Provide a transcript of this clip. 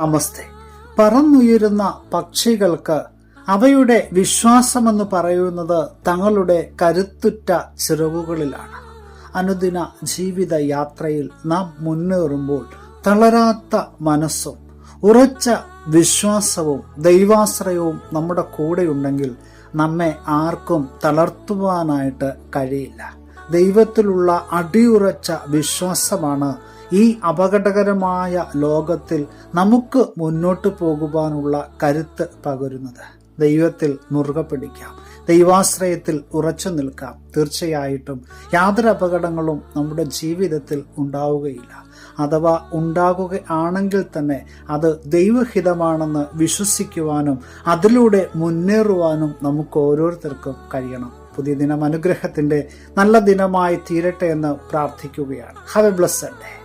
നമസ്തേ. പറന്നുയരുന്ന പക്ഷികൾക്ക് അവയുടെ വിശ്വാസമെന്ന് പറയുന്നത് തങ്ങളുടെ കരുത്തുറ്റ ചിറകുകളിലാണ്. അനുദിന ജീവിത യാത്രയിൽ നാം മുന്നേറുമ്പോൾ തളരാത്ത മനസ്സും ഉറച്ച വിശ്വാസവും ദൈവാശ്രയവും നമ്മുടെ കൂടെയുണ്ടെങ്കിൽ നമ്മെ ആർക്കും തളർത്തുവാനായിട്ട് കഴിയില്ല. ദൈവത്തിലുള്ള അടിയുറച്ച വിശ്വാസമാണ് ഈ അപകടകരമായ ലോകത്തിൽ നമുക്ക് മുന്നോട്ട് പോകുവാനുള്ള കരുത്ത് പകരുന്നത്. ദൈവത്തിൽ മുറുകെ പിടിക്കാം. ദൈവാശ്രയത്തിൽ ഉറച്ചു നിൽക്കാം. തീർച്ചയായിട്ടും യാതൊരു അപകടങ്ങളും നമ്മുടെ ജീവിതത്തിൽ ഉണ്ടാവുകയില്ല. അഥവാ ഉണ്ടാകുകയാണെങ്കിൽ തന്നെ അത് ദൈവഹിതമാണെന്ന് വിശ്വസിക്കുവാനും അതിലൂടെ മുന്നേറുവാനും നമുക്ക് ഓരോരുത്തർക്കും കഴിയണം. പുതിയ ദിനം അനുഗ്രഹത്തിന്റെ നല്ല ദിനമായി തീരട്ടെ എന്ന് പ്രാർത്ഥിക്കുകയാണ്. Have A blessed day